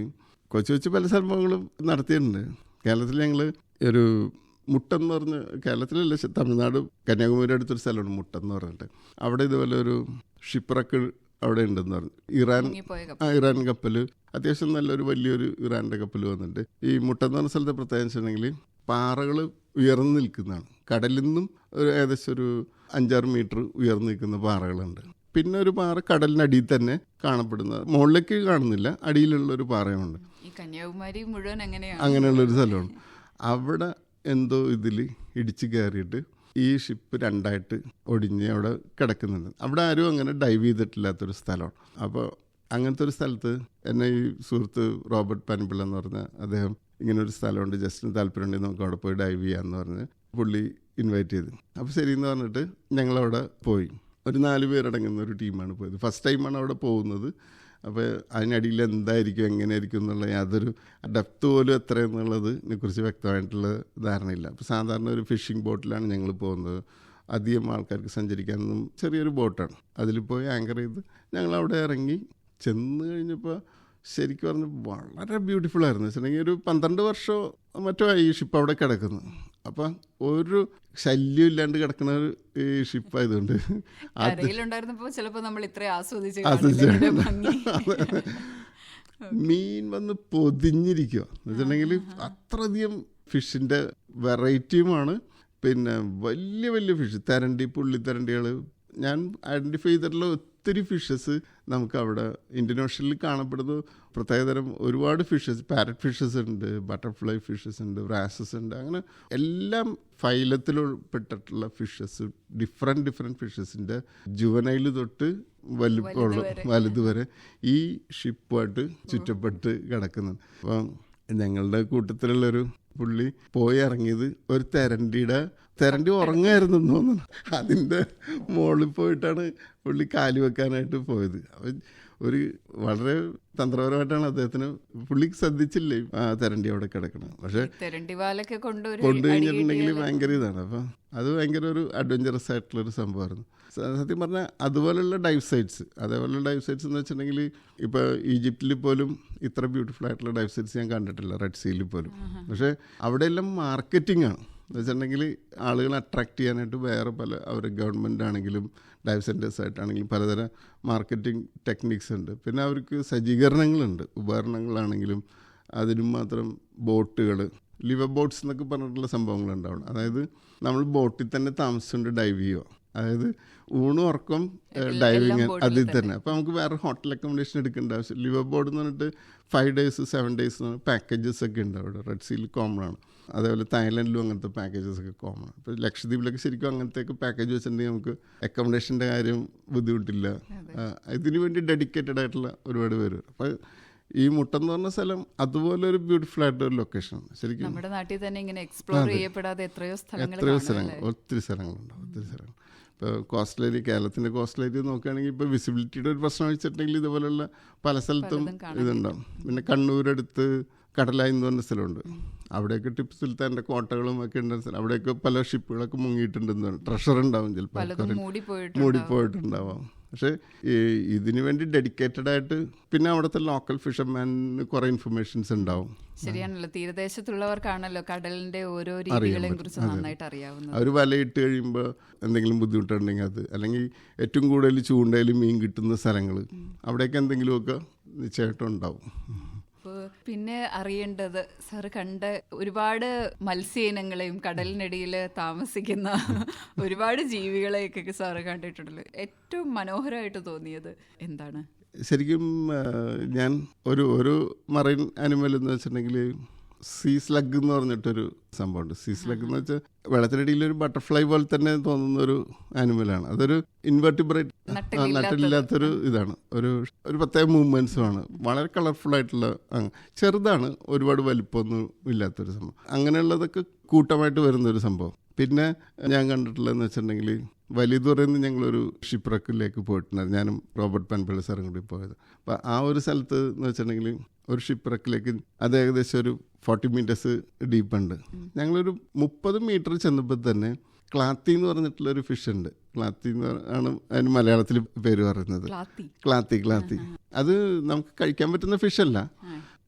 കൊച്ചു കൊച്ചു പല സംഭവങ്ങളും നടത്തിയിട്ടുണ്ട്. കേരളത്തിൽ ഞങ്ങൾ ഒരു മുട്ടെന്ന് പറഞ്ഞ കേരളത്തിലല്ല തമിഴ്നാട് കന്യാകുമാരി അടുത്തൊരു സ്ഥലമുണ്ട് മുട്ടെന്ന് പറഞ്ഞിട്ട്. അവിടെ ഇതുപോലെ ഒരു ഷിപ്രക്ക് അവിടെ ഉണ്ടെന്ന് പറഞ്ഞു. ഇറാൻ ആ ഇറാൻ കപ്പൽ അത്യാവശ്യം നല്ലൊരു വലിയൊരു ഇറാന്റെ കപ്പൽ വന്നിട്ടുണ്ട്. ഈ മുട്ടെന്ന് പറഞ്ഞ സ്ഥലത്തെ പ്രത്യേകത വെച്ചിട്ടുണ്ടെങ്കിൽ പാറകൾ ഉയർന്നു നിൽക്കുന്നതാണ്. കടലിൽ നിന്നും ഒരു ഏകദേശം ഒരു അഞ്ചാറ് മീറ്റർ ഉയർന്നു നിൽക്കുന്ന പാറകളുണ്ട്. പിന്നെ ഒരു പാറ കടലിനടിയിൽ തന്നെ കാണപ്പെടുന്നത്. മുകളിലേക്ക് കാണുന്നില്ല അടിയിലുള്ള ഒരു പാറയുണ്ട്. ഈ കന്യാകുമാരി മുഴുവൻ അങ്ങനെയാണ്. അങ്ങനെയുള്ളൊരു സ്ഥലമാണ്. അവിടെ എന്തോ ഇതിൽ ഇടിച്ചു കയറിയിട്ട് ഈ ഷിപ്പ് രണ്ടായിട്ട് ഒടിഞ്ഞ് അവിടെ കിടക്കുന്നുണ്ട്. അവിടെ ആരും അങ്ങനെ ഡൈവ് ചെയ്തിട്ടില്ലാത്തൊരു സ്ഥലമാണ്. അപ്പോൾ അങ്ങനത്തെ ഒരു സ്ഥലത്ത് എന്നെ ഈ സുഹൃത്ത് റോബർട്ട് പാൻപിള്ള എന്ന് പറഞ്ഞ അദ്ദേഹം ഇങ്ങനെ ഒരു സ്ഥലമുണ്ട് ജസ്റ്റിന് താല്പര്യമുണ്ടെങ്കിൽ നമുക്ക് അവിടെ പോയി ഡൈവ് ചെയ്യാമെന്ന് പറഞ്ഞ് പുള്ളി ഇൻവൈറ്റ് ചെയ്തു. അപ്പോൾ ശരി എന്ന് പറഞ്ഞിട്ട് ഞങ്ങളവിടെ പോയി. ഒരു നാല് പേരടങ്ങുന്ന ഒരു ടീമാണ് പോയത്. ഫസ്റ്റ് ടൈമാണ് അവിടെ പോകുന്നത്. അപ്പോൾ അതിനടിയിൽ എന്തായിരിക്കും എങ്ങനെയായിരിക്കും എന്നുള്ള യാതൊരു ഡെപ്ത് പോലും എത്ര എന്നുള്ളതിനെ കുറിച്ച് വ്യക്തമായിട്ടുള്ള ധാരണയില്ല. അപ്പോൾ സാധാരണ ഒരു ഫിഷിംഗ് ബോട്ടിലാണ് ഞങ്ങൾ പോകുന്നത്. അധികം ആൾക്കാർക്ക് സഞ്ചരിക്കാനൊന്നും ചെറിയൊരു ബോട്ടാണ് അതിൽ പോയി ആങ്കർ ചെയ്ത് ഞങ്ങൾ അവിടെ ഇറങ്ങി. ചെന്ന് കഴിഞ്ഞപ്പോൾ ശരിക്കും പറഞ്ഞ് വളരെ ബ്യൂട്ടിഫുൾ ആയിരുന്നു. വെച്ചിട്ടുണ്ടെങ്കിൽ ഒരു പന്ത്രണ്ട് വർഷമോ മറ്റോ ആയി ഈ ഷിപ്പ് അവിടെ കിടക്കുന്നു. അപ്പം ഒരു ശല്യം ഇല്ലാണ്ട് കിടക്കുന്ന ഒരു ഷിപ്പ് ആയതുകൊണ്ട് നമ്മൾ ഇത്ര ആസ്വദിച്ച്. മീൻ വന്ന് പൊതിഞ്ഞിരിക്കുക എന്ന് വെച്ചിട്ടുണ്ടെങ്കിൽ അത്രയധികം ഫിഷിന്റെ വെറൈറ്റിയുമാണ്. പിന്നെ വലിയ വലിയ ഫിഷ് തരണ്ടി പുള്ളി തരണ്ടികൾ ഞാൻ ഐഡന്റിഫൈ ചെയ്തിട്ടുള്ള ഒത്തിരി ഫിഷസ് നമുക്ക് അവിടെ ഇന്ത്യൻ ഓഷനിൽ കാണപ്പെടുന്ന പ്രത്യേകതരം ഒരുപാട് ഫിഷസ് പാരറ്റ് ഫിഷസ് ഉണ്ട് ബട്ടർഫ്ലൈ ഫിഷസ് ഉണ്ട് റാസസ് ഉണ്ട്. അങ്ങനെ എല്ലാം ഫൈലത്തിൽ ഉൾപ്പെട്ടിട്ടുള്ള ഫിഷസ് ഡിഫറെന്റ് ഡിഫറെന്റ് ഫിഷസിന്റെ ജുവനൈൽ തൊട്ട് വലുപ്പമുള്ള വലുത് വരെ. ഈ ഷിപ്പുമായിട്ട് ചുറ്റപ്പെട്ട് കിടക്കുന്നുണ്ട് അപ്പം ഞങ്ങളുടെ കൂട്ടത്തിലുള്ളൊരു പുള്ളി പോയി ഇറങ്ങിയത് ഒരു തെരണ്ടിയുടെ തെരണ്ടി ഉറങ്ങായിരുന്നു തോന്നുന്നു. അതിന്റെ മുകളിൽ പോയിട്ടാണ് പുള്ളി കാലി വെക്കാനായിട്ട് പോയത്. അപ്പം ഒരു വളരെ തന്ത്രപരമായിട്ടാണ് അദ്ദേഹത്തിന് പുള്ളിക്ക് ശ്രദ്ധിച്ചില്ലേ ആ തെരണ്ടി അവിടെ കിടക്കണം പക്ഷേ തെരണ്ടിവാലൊക്കെ കൊണ്ടൊരു കൊണ്ടു കഴിഞ്ഞിട്ടുണ്ടെങ്കിൽ ഭയങ്കര ഇതാണ്. അപ്പം അത് ഭയങ്കര ഒരു അഡ്വഞ്ചറസ് ആയിട്ടുള്ളൊരു സംഭവമായിരുന്നു. സ- സത്യം പറഞ്ഞാൽ അതുപോലെയുള്ള ഡൈവ് സൈറ്റ്സ് അതേപോലെയുള്ള ഡൈവ് സൈറ്റ്സ് എന്ന് വെച്ചിട്ടുണ്ടെങ്കിൽ ഇപ്പോൾ ഈജിപ്തിൽ പോലും ഇത്ര ബ്യൂട്ടിഫുൾ ആയിട്ടുള്ള ഡൈവ് സൈറ്റ്സ് ഞാൻ കണ്ടിട്ടില്ല റെഡ് സീയിൽ പോലും. പക്ഷേ അവിടെയെല്ലാം മാർക്കറ്റിംഗ് ആണ്. എന്ന് വെച്ചിട്ടുണ്ടെങ്കിൽ ആളുകളെ അട്രാക്ട് ചെയ്യാനായിട്ട് വേറെ പല അവർ ഗവൺമെന്റ് ആണെങ്കിലും ഡൈവ് സെന്റേഴ്സ് ആയിട്ടാണെങ്കിലും പലതരം മാർക്കറ്റിംഗ് ടെക്നിക്സ് ഉണ്ട്. പിന്നെ അവർക്ക് സജ്ജീകരണങ്ങളുണ്ട്. ഉപകരണങ്ങളാണെങ്കിലും അതിനും മാത്രം ബോട്ടുകൾ ലിവർ ബോട്ട്സ് എന്നൊക്കെ പറഞ്ഞിട്ടുള്ള സംഭവങ്ങളുണ്ടാവണം അതായത് നമ്മൾ ബോട്ടിൽ തന്നെ താമസിച്ചുകൊണ്ട് ഡൈവ് ചെയ്യുക. അതായത് ഊണും ഉറക്കം ഡൈവിങ് അതിൽ തന്നെ. അപ്പോൾ നമുക്ക് വേറെ ഹോട്ടൽ അക്കോമഡേഷൻ എടുക്കേണ്ട ആവശ്യം ലിവർ ബോർഡ് എന്ന് പറഞ്ഞിട്ട് five days seven days packages ഒക്കെ ഉണ്ട് അവിടെ. റെഡ് സീൽ കോമൺ ആണ്. അതേപോലെ തായ്ലൻഡിലും അങ്ങനത്തെ പാക്കേജസ് ഒക്കെ കോമൺ ആണ് ഇപ്പോൾ ലക്ഷദ്വീപിലൊക്കെ ശരിക്കും അങ്ങനത്തെയൊക്കെ പാക്കേജ് വെച്ചിട്ടുണ്ടെങ്കിൽ നമുക്ക് അക്കോമഡേഷന്റെ കാര്യം ബുദ്ധിമുട്ടില്ല. ഇതിനു വേണ്ടി ഡെഡിക്കേറ്റഡ് ആയിട്ടുള്ള ഒരുപാട് പേര് അപ്പോൾ ഈ മുട്ടെന്ന് പറഞ്ഞ സ്ഥലം അതുപോലെ ഒരു ബ്യൂട്ടിഫുൾ ആയിട്ടൊരു ലൊക്കേഷൻ ശരിക്കും നമ്മുടെ നാട്ടിൽ തന്നെ ഇങ്ങനെ എക്സ്പ്ലോർ ചെയ്യപ്പെടാതെ എത്രയോ സ്ഥലങ്ങൾ എത്രയോ സ്ഥലങ്ങൾ ഒത്തിരി സ്ഥലങ്ങളുണ്ട് ഒത്തിരി സ്ഥലങ്ങൾ. ഇപ്പോൾ കോസ്റ്റൽ ഏരിയ കേരളത്തിന്റെ കോസ്റ്റൽ ഏരിയ നോക്കുകയാണെങ്കിൽ ഇപ്പോൾ വിസിബിലിറ്റിയുടെ ഒരു പ്രശ്നം വെച്ചിട്ടുണ്ടെങ്കിൽ ഇതുപോലെയുള്ള പല സ്ഥലത്തും ഇതുണ്ടാവും. പിന്നെ കണ്ണൂരടുത്ത് കടലായി എന്ന് പറഞ്ഞ സ്ഥലമുണ്ട്. അവിടെയൊക്കെ ടിപ്പ് സുൽത്താന്റെ കോട്ടകളും ഒക്കെ ഉണ്ട്. സ്ഥലം അവിടെയൊക്കെ പല ഷിപ്പുകളൊക്കെ മുങ്ങിയിട്ടുണ്ടെന്ന് ട്രഷർ ഉണ്ടാവും ചിലപ്പോൾ മൂടിപ്പോയിട്ടുണ്ടാവാം. പക്ഷേ ഈ ഇതിനു വേണ്ടി ഡെഡിക്കേറ്റഡ് ആയിട്ട് പിന്നെ അവിടുത്തെ ലോക്കൽ ഫിഷർമാന് കുറെ ഇൻഫർമേഷൻസ് ഉണ്ടാവും. ശരിയാണല്ലോ. തീരദേശത്തുള്ളവർക്കാണല്ലോ കടലിന്റെ ഓരോ രീതികളെയും കുറിച്ച് നന്നായിട്ട് അറിയാവുന്നത്. അവർ വലയിട്ട് കഴിയുമ്പോൾ എന്തെങ്കിലും ബുദ്ധിമുട്ടുണ്ടെങ്കിൽ അത്. അല്ലെങ്കിൽ ഏറ്റവും കൂടുതൽ ചൂണ്ടയിൽ മീൻ കിട്ടുന്ന സ്ഥലങ്ങൾ അവിടെയൊക്കെ എന്തെങ്കിലുമൊക്കെ നിശ്ചയമായിട്ടും ഉണ്ടാവും. പിന്നെ അറിയേണ്ടത് സാറ് കണ്ട ഒരുപാട് മത്സ്യ ഇനങ്ങളെയും കടലിനടിയിൽ താമസിക്കുന്ന ഒരുപാട് ജീവികളെയൊക്കെ സാറ് കണ്ടിട്ടുണ്ടല്ലോ ഏറ്റവും മനോഹരമായിട്ട് തോന്നിയത് എന്താണ്? ശരിക്കും ഞാൻ ഒരു ഒരു മറൈൻ അനിമൽ എന്ന് വെച്ചിട്ടുണ്ടെങ്കിൽ സീ സ്ലഗ് എന്ന് പറഞ്ഞിട്ടൊരു സംഭവമുണ്ട്. സീ സ്ലഗ് എന്ന് വെച്ചാൽ വെള്ളത്തിനടിയിൽ ഒരു ബട്ടർഫ്ലൈ പോലെ തന്നെ തോന്നുന്ന ഒരു ആനിമലാണ് അതൊരു ഇൻവെർട്ടിബ്രേറ്റ് നട്ടിലില്ലാത്തൊരു ഇതാണ്. ഒരു ഒരു പ്രത്യേക മൂവ്മെന്റ്സുമാണ് വളരെ കളർഫുൾ ആയിട്ടുള്ള ചെറുതാണ്. ഒരുപാട് വലിപ്പമൊന്നും ഇല്ലാത്തൊരു സംഭവം. അങ്ങനെയുള്ളതൊക്കെ കൂട്ടമായിട്ട് വരുന്നൊരു സംഭവം. പിന്നെ ഞാൻ കണ്ടിട്ടുള്ളതെന്ന് വെച്ചിട്ടുണ്ടെങ്കിൽ വലിയതുറയിൽ നിന്ന് ഞങ്ങളൊരു ഷിപ്രക്കിലേക്ക് പോയിട്ടുണ്ടായിരുന്നു. ഞാനും റോബർട്ട് പൻപിള്ള സാറും കൂടി പോയത്. അപ്പോൾ ആ ഒരു സ്ഥലത്ത് എന്ന് വെച്ചിട്ടുണ്ടെങ്കിൽ ഒരു ഷിപ്രക്കിലേക്ക് അത് ഏകദേശം ഒരു ഫോർട്ടി മീറ്റേഴ്സ് ഡീപ്പുണ്ട്. ഞങ്ങളൊരു മുപ്പത് മീറ്റർ ചെന്നപ്പോൾ തന്നെ ക്ലാത്തി എന്ന് പറഞ്ഞിട്ടുള്ള ഒരു ഫിഷ് ഉണ്ട്. ക്ലാത്തി എന്ന് ആണ് അതിന് മലയാളത്തിൽ പേര് പറയുന്നത്. ക്ലാത്തി. ക്ലാത്തി ക്ലാത്തി. അത് നമുക്ക് കഴിക്കാൻ പറ്റുന്ന ഫിഷ് അല്ല.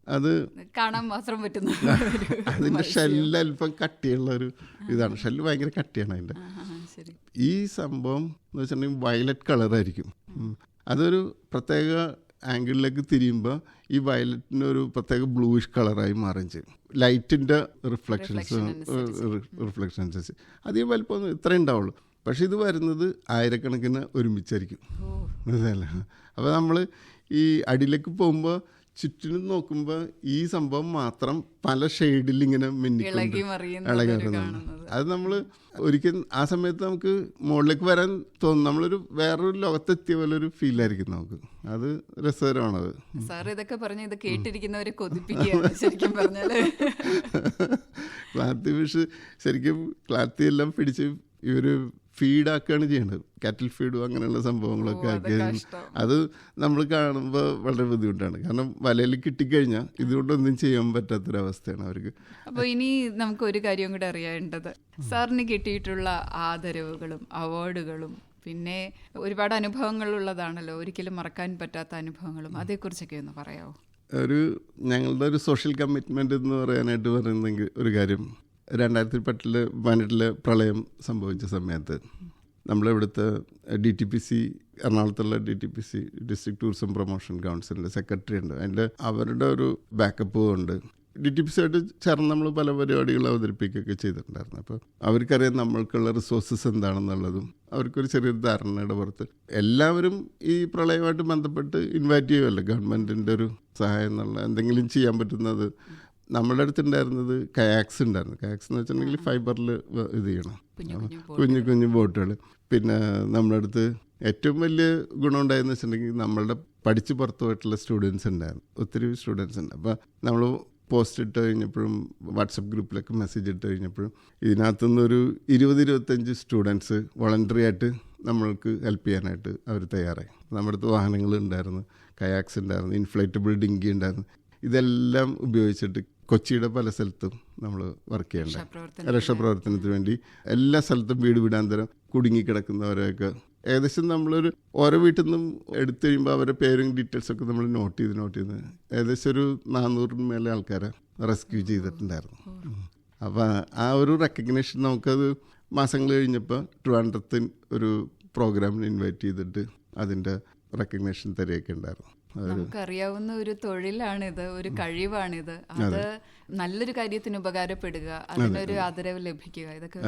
അത് കാണാൻ മാത്രം പറ്റുന്ന അതിന്റെ അതിന്റെ ഷെല്ല് അല്പം കട്ടിയുള്ള ഒരു ഇതാണ്. ഷെല്ല് ഭയങ്കര കട്ടിയാണ് അതിന്റെ. ഈ സംഭവം എന്ന് വെച്ചിട്ടുണ്ടെങ്കിൽ വയലറ്റ് കളറായിരിക്കും. ആയിരിക്കും അതൊരു പ്രത്യേക ആംഗിളിലേക്ക് തിരിയുമ്പോൾ ഈ വയലറ്റിന് ഒരു പ്രത്യേക ബ്ലൂയിഷ് കളറായി മാറുകയും ചെയ്യും. ലൈറ്റിന്റെ റിഫ്ലക്ഷൻസ് റിഫ്ലക്ഷൻ അനുസരിച്ച്. അധികം വലിപ്പം ഇത്രേ ഉണ്ടാവുള്ളൂ. പക്ഷെ ഇത് വരുന്നത് ആയിരക്കണക്കിന് ഒരുമിച്ചായിരിക്കും. അതല്ല അപ്പോൾ നമ്മൾ ഈ അടിയിലേക്ക് പോകുമ്പോൾ ചുറ്റിനും നോക്കുമ്പോൾ ഈ സംഭവം മാത്രം പല ഷെയ്ഡിൽ ഇങ്ങനെ മിന്നിക്കൊണ്ട് ഇളകി മറിയുന്നത് ഒരു കാണുന്നത്. അത് നമ്മൾ ഒരിക്കൽ ആ സമയത്ത് നമുക്ക് മുകളിലേക്ക് വരാൻ തോന്നും നമ്മളൊരു വേറൊരു ലോകത്തെത്തിയ പോലെ ഒരു ഫീൽ ആയിരിക്കും നമുക്ക്. അത് രസകരമാണത്. സാർ ഇതൊക്കെ പറഞ്ഞ് ഇത് കേട്ടിരിക്കുന്നവരെ കൊതിപ്പിക്കുകയാണ് ശരിക്കും പറഞ്ഞാൽ. ക്ലാത്തി ഫിഷ് ശരിക്കും ക്ലാത്തി എല്ലാം പിടിച്ച് ഇവർ ഫീഡാക്കുകയാണ് ചെയ്യേണ്ടത് കാറ്റിൽ ഫീഡും അങ്ങനെയുള്ള സംഭവങ്ങളൊക്കെ ആക്കി അത് നമ്മൾ കാണുമ്പോൾ വളരെ ബുദ്ധിമുട്ടാണ്. കാരണം വലയിൽ കിട്ടിക്കഴിഞ്ഞാൽ ഇതുകൊണ്ടൊന്നും ചെയ്യാൻ പറ്റാത്തൊരവസ്ഥയാണ് അവർക്ക്. അപ്പോൾ ഇനി നമുക്ക് ഒരു കാര്യം കൂടെ അറിയേണ്ടത്. സാറിന് കിട്ടിയിട്ടുള്ള ആദരവുകളും അവാർഡുകളും പിന്നെ ഒരുപാട് അനുഭവങ്ങളുള്ളതാണല്ലോ ഒരിക്കലും മറക്കാൻ പറ്റാത്ത അനുഭവങ്ങളും. അതേക്കുറിച്ചൊക്കെ ഒന്ന് പറയാമോ ഒരു ഞങ്ങളുടെ ഒരു സോഷ്യൽ കമ്മിറ്റ്മെന്റ് എന്ന് പറയാനായിട്ട് പറയുന്നെങ്കിൽ ഒരു കാര്യം രണ്ടായിരത്തി പത്തിൽ പതിനെട്ടിലെ പ്രളയം സംഭവിച്ച സമയത്ത് നമ്മളിവിടുത്തെ D T P C എറണാകുളത്തുള്ള D T P C district tourism promotion കൗൺസിലിന്റെ സെക്രട്ടറി ഉണ്ട്. അതിന്റെ അവരുടെ ഒരു ബാക്കപ്പ് ഉണ്ട്. ഡി ടി പി സി ആയിട്ട് ചേർന്ന് നമ്മൾ പല പരിപാടികൾ അവതരിപ്പിക്കുകയൊക്കെ ചെയ്തിട്ടുണ്ടായിരുന്നു. അപ്പോൾ അവർക്കറിയാം നമ്മൾക്കുള്ള റിസോഴ്സസ് എന്താണെന്നുള്ളതും അവർക്കൊരു ചെറിയൊരു ധാരണയുടെ പുറത്ത്. എല്ലാവരും ഈ പ്രളയമായിട്ട് ബന്ധപ്പെട്ട് ഇൻവൈറ്റ് ചെയ്യുമല്ലോ ഗവൺമെന്റിന്റെ ഒരു സഹായം എന്നുള്ള എന്തെങ്കിലും ചെയ്യാൻ പറ്റുന്നത് നമ്മുടെ അടുത്തുണ്ടായിരുന്നത് കയാക്സ് ഉണ്ടായിരുന്നു. കയാക്സ് എന്ന് വെച്ചിട്ടുണ്ടെങ്കിൽ ഫൈബറിൽ ഇത് ചെയ്യണം. കുഞ്ഞു കുഞ്ഞു ബോട്ടുകൾ. പിന്നെ നമ്മുടെ അടുത്ത് ഏറ്റവും വലിയ ഗുണം ഉണ്ടായെന്ന് വെച്ചിട്ടുണ്ടെങ്കിൽ നമ്മളുടെ പഠിച്ച് പുറത്തു പോയിട്ടുള്ള സ്റ്റുഡൻസ് ഉണ്ടായിരുന്നു. ഒത്തിരി സ്റ്റുഡൻസ് ഉണ്ട്. അപ്പോൾ നമ്മൾ പോസ്റ്റ് ഇട്ട് കഴിഞ്ഞപ്പോഴും വാട്സപ്പ് ഗ്രൂപ്പിലൊക്കെ മെസ്സേജ് ഇട്ട് കഴിഞ്ഞപ്പോഴും ഇതിനകത്തു നിന്നൊരു ഇരുപത് ഇരുപത്തഞ്ച് സ്റ്റുഡൻസ് വോളണ്ടറി ആയിട്ട് നമ്മൾക്ക് ഹെൽപ്പ് ചെയ്യാനായിട്ട് അവർ തയ്യാറായി. നമ്മുടെ അടുത്ത് വാഹനങ്ങൾ ഉണ്ടായിരുന്നു കയാക്സ് ഉണ്ടായിരുന്നു ഇൻഫ്ലേറ്റബിൾ ഡിങ്കി ഉണ്ടായിരുന്നു. ഇതെല്ലാം ഉപയോഗിച്ചിട്ട് കൊച്ചിയുടെ പല സ്ഥലത്തും നമ്മൾ വർക്ക് ചെയ്യേണ്ട? രക്ഷാപ്രവർത്തനത്തിന് വേണ്ടി. എല്ലാ സ്ഥലത്തും വീട് വീടാന്തരം കുടുങ്ങിക്കിടക്കുന്നവരെയൊക്കെ. ഏകദേശം നമ്മളൊരു ഓരോ വീട്ടിൽ നിന്നും എടുത്തു കഴിയുമ്പോൾ അവരുടെ പേരും ഡീറ്റെയിൽസ് ഒക്കെ നമ്മൾ നോട്ട് ചെയ്ത് നോട്ട് ചെയ്ത്. ഏകദേശം ഒരു നാനൂറിന് മേലെ ആൾക്കാരെ റെസ്ക്യൂ ചെയ്തിട്ടുണ്ടായിരുന്നു. അപ്പോൾ ആ ഒരു റെക്കഗ്നേഷൻ നമുക്കത് മാസങ്ങൾ കഴിഞ്ഞപ്പോൾ ട്രിവാൻഡ്രത്ത് ഒരു പ്രോഗ്രാമിന് ഇൻവൈറ്റ് ചെയ്തിട്ട് അതിന്റെ റെക്കഗ്നേഷൻ തരികയൊക്കെ ഉണ്ടായിരുന്നു. നമുക്കറിയാവുന്ന ഒരു തൊഴിലാണിത് ഒരു കഴിവാണിത്. അത്. നല്ലൊരു കാര്യത്തിന് ഉപകാരപ്പെടുക അതിനൊരു ആദരവ് ലഭിക്കുക. ഇതൊക്കെ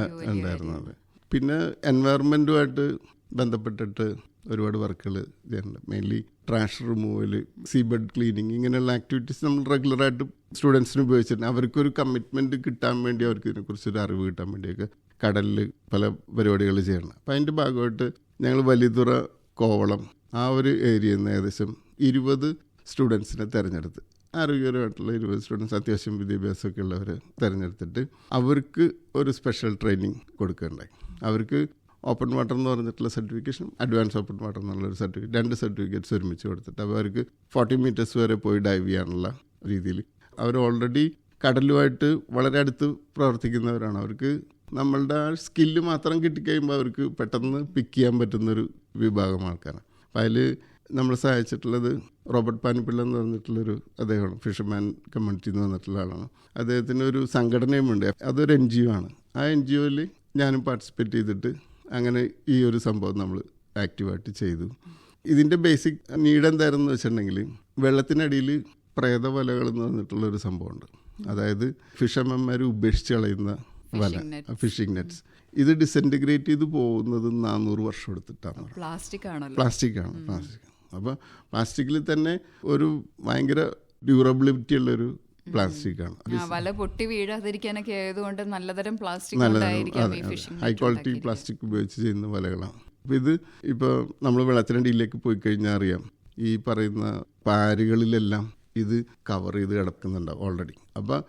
പിന്നെ എൻവയറമെന്റുമായിട്ട് ബന്ധപ്പെട്ടിട്ട് ഒരുപാട് വർക്കുകൾ ചെയ്യുന്നുണ്ട് mainly trash removal seabed cleaning ഇങ്ങനെയുള്ള ആക്ടിവിറ്റീസ് നമ്മൾ റെഗുലറായിട്ട് സ്റ്റുഡൻസിന് ഉപയോഗിച്ചിട്ടുണ്ട്. അവർക്കൊരു കമ്മിറ്റ്മെന്റ് കിട്ടാൻ വേണ്ടി അവർക്ക് ഇതിനെക്കുറിച്ചൊരു അറിവ് കിട്ടാൻ വേണ്ടിയൊക്കെ കടലിൽ പല പരിപാടികൾ ചെയ്യണം അപ്പം അതിന്റെ ഭാഗമായിട്ട് ഞങ്ങൾ വലിയതുറ കോവളം ആ ഒരു ഏരിയയിൽ നിന്ന് ഏകദേശം ഇരുപത് സ്റ്റുഡൻസിനെ തിരഞ്ഞെടുത്ത്. ആരോഗ്യപരമായിട്ടുള്ള ഇരുപത് സ്റ്റുഡൻസ് അത്യാവശ്യം വിദ്യാഭ്യാസമൊക്കെ ഉള്ളവർ തിരഞ്ഞെടുത്തിട്ട് അവർക്ക് ഒരു സ്പെഷ്യൽ ട്രെയിനിങ് കൊടുക്കുകയുണ്ടായി അവർക്ക് ഓപ്പൺ വാട്ടർ എന്ന് പറഞ്ഞിട്ടുള്ള സർട്ടിഫിക്കേഷൻ അഡ്വാൻസ് ഓപ്പൺ വാട്ടർ എന്നുള്ളൊരു സർട്ടിഫിക്കറ്റ് രണ്ട് സർട്ടിഫിക്കറ്റ്സ് ഒരുമിച്ച് കൊടുത്തിട്ട് അപ്പോൾ അവർക്ക് ഫോർട്ടി മീറ്റേഴ്സ് വരെ പോയി ഡൈവ് ചെയ്യാനുള്ള രീതിയിൽ. അവർ ഓൾറെഡി കടലുമായിട്ട് വളരെ അടുത്ത് പ്രവർത്തിക്കുന്നവരാണ്. അവർക്ക് നമ്മളുടെ ആ സ്കില്ല് മാത്രം കിട്ടിക്കഴിയുമ്പോൾ അവർക്ക് പെട്ടെന്ന് പിക്ക് ചെയ്യാൻ പറ്റുന്നൊരു വിഭാഗം ആൾക്കാരാണ്. അപ്പം അതിൽ നമ്മൾ സഹായിച്ചിട്ടുള്ളത് റോബർട്ട് പാനിപ്പിള്ള എന്ന് പറഞ്ഞിട്ടുള്ളൊരു അദ്ദേഹമാണ് ഫിഷർമാൻ കമ്മ്യൂണിറ്റി എന്ന് പറഞ്ഞിട്ടുള്ള ആളാണ്. അദ്ദേഹത്തിന് ഒരു സംഘടനയുമുണ്ട്. അതൊരു എൻ ജി ഒ ആണ്. ആ എൻ ജി ഒയിൽ ഞാനും പാർട്ടിസിപ്പേറ്റ് ചെയ്തിട്ട് അങ്ങനെ ഈ ഒരു സംഭവം നമ്മൾ ആക്റ്റീവായിട്ട് ചെയ്തു. ഇതിന്റെ ബേസിക് നീഡ് എന്തായിരുന്നു വെച്ചിട്ടുണ്ടെങ്കിൽ വെള്ളത്തിനടിയിൽ പ്രേത വലകൾ എന്ന് പറഞ്ഞിട്ടുള്ളൊരു സംഭവമുണ്ട്. അതായത് ഫിഷർമാന്മാർ ഉപേക്ഷിച്ച് കളയുന്ന വല ഫിഷിംഗ് നെറ്റ്സ് ഇത് ഡിസന്റിഗ്രേറ്റ് ചെയ്ത് പോകുന്നത് നാനൂറ് വർഷം എടുത്തിട്ടാണ്. പ്ലാസ്റ്റിക് ആണ് പ്ലാസ്റ്റിക് ആണ്. പ്ലാസ്റ്റിക് അപ്പോൾ പ്ലാസ്റ്റിക്കിൽ തന്നെ ഒരു ഭയങ്കര ഡ്യൂറബിലിറ്റി ഉള്ളൊരു പ്ലാസ്റ്റിക് ആണ്. വല പൊട്ടി വീഴാതിരിക്കാനൊക്കെ ആയതുകൊണ്ട് നല്ലതരം പ്ലാസ്റ്റിക് ഹൈ ക്വാളിറ്റി പ്ലാസ്റ്റിക് ഉപയോഗിച്ച് ചെയ്യുന്ന വലകളാണ്. അപ്പോൾ ഇത് ഇപ്പോൾ നമ്മൾ വെള്ളത്തിനടിയിലേക്ക് പോയി കഴിഞ്ഞാൽ അറിയാം. ഈ പറയുന്ന പാരുകളിലെല്ലാം ഇത് കവർ ചെയ്ത് കിടക്കുന്നുണ്ട് ഓൾറെഡി അപ്പോൾ